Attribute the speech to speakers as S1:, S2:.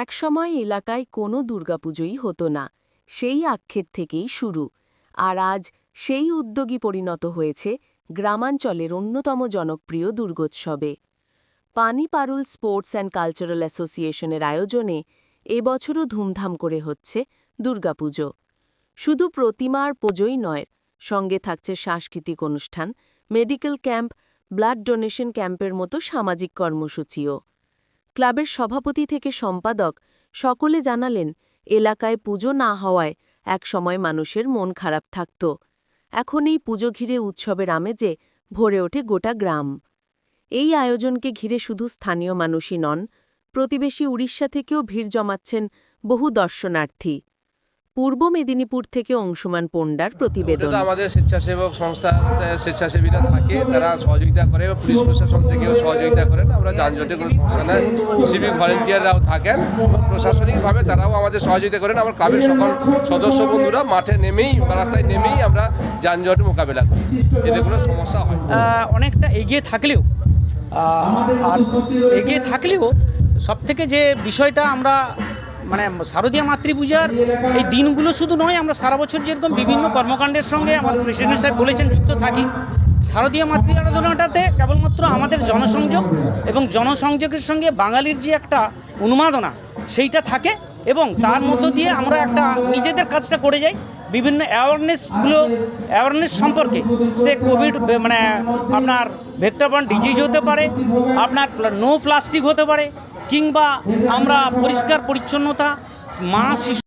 S1: একসময় এলাকায় কোনো দুর্গাপুজোই হতো না, সেই আক্ষেপ থেকেই শুরু। আর আজ সেই উদ্যোগী পরিণত হয়েছে গ্রামাঞ্চলের অন্যতম জনপ্রিয় দুর্গোৎসবে। পানি পারুল স্পোর্টস অ্যান্ড কালচারাল অ্যাসোসিয়েশনের আয়োজনে এবছরও ধুমধাম করে হচ্ছে দুর্গাপুজো। শুধু প্রতিমার পুজোই নয়, সঙ্গে থাকছে সাংস্কৃতিক অনুষ্ঠান, মেডিকেল ক্যাম্প, ব্লাড ডোনেশন ক্যাম্পের মতো সামাজিক কর্মসূচিও। ক্লাবের সভাপতি থেকে সম্পাদক সকলে জানালেন, এলাকায় পুজো না হওয়ায় এক সময় মানুষের মন খারাপ থাকত। এখন এই পুজো ঘিরে উৎসবের আমেজে ভরে ওঠে গোটা গ্রাম। এই আয়োজনকে ঘিরে শুধু স্থানীয় মানুষই নন, প্রতিবেশী উড়িষ্যা থেকেও ভিড় জমাচ্ছেন বহু দর্শনার্থী। পূর্ব মেদিনীপুর থেকে অংশুমান পণ্ডার প্রতিবেদন।
S2: আমাদের স্বেচ্ছাসেবক সংস্থা স্বেচ্ছাসেবীরা থাকে তারা সহযোগিতা করে এবং পুলিশ প্রশাসন থেকেও সহযোগিতা করেন আমরা যানজটে কোনো সমস্যা নাই। সিভিক ভলেন্টিয়াররাও থাকেন এবং প্রশাসনিকভাবে তারাও আমাদের সহযোগিতা করেন। আমার ক্লাবের সকল সদস্য বন্ধুরা মাঠে নেমেই বা রাস্তায় নেমেই আমরা যানজট মোকাবেলা করি। এতে কোনো সমস্যা হয়
S3: অনেকটা এগিয়ে থাকলেও আর এগিয়ে থাকলেও সবথেকে যে বিষয়টা আমরা মানে শারদীয়া মাতৃপূজার এই দিনগুলো শুধু নয়, আমরা সারা বছর যেরকম বিভিন্ন কর্মকাণ্ডের সঙ্গে আমার প্রেসিডেন্ট সাহেব বলেছেন, যুক্ত থাকি। শারদীয়া মাতৃ আরাধনাটাতে কেবলমাত্র আমাদের জনসংযোগ এবং জনসংযোগের সঙ্গে বাঙালির যে একটা উন্মাদনা, সেইটা থাকে। এবং তার মধ্য দিয়ে আমরা একটা নিজেদের কাজটা করে যাই। বিভিন্ন অ্যাওয়ারনেসগুলো অ্যাওয়ারনেস সম্পর্কে। সে কোভিড মানে আপনার ভেক্টরবন ডিজিজ হতে পারে, আপনার নো প্লাস্টিক হতে পারে, কিংবা আমরা পরিষ্কার পরিচ্ছন্নতা মা, শিশু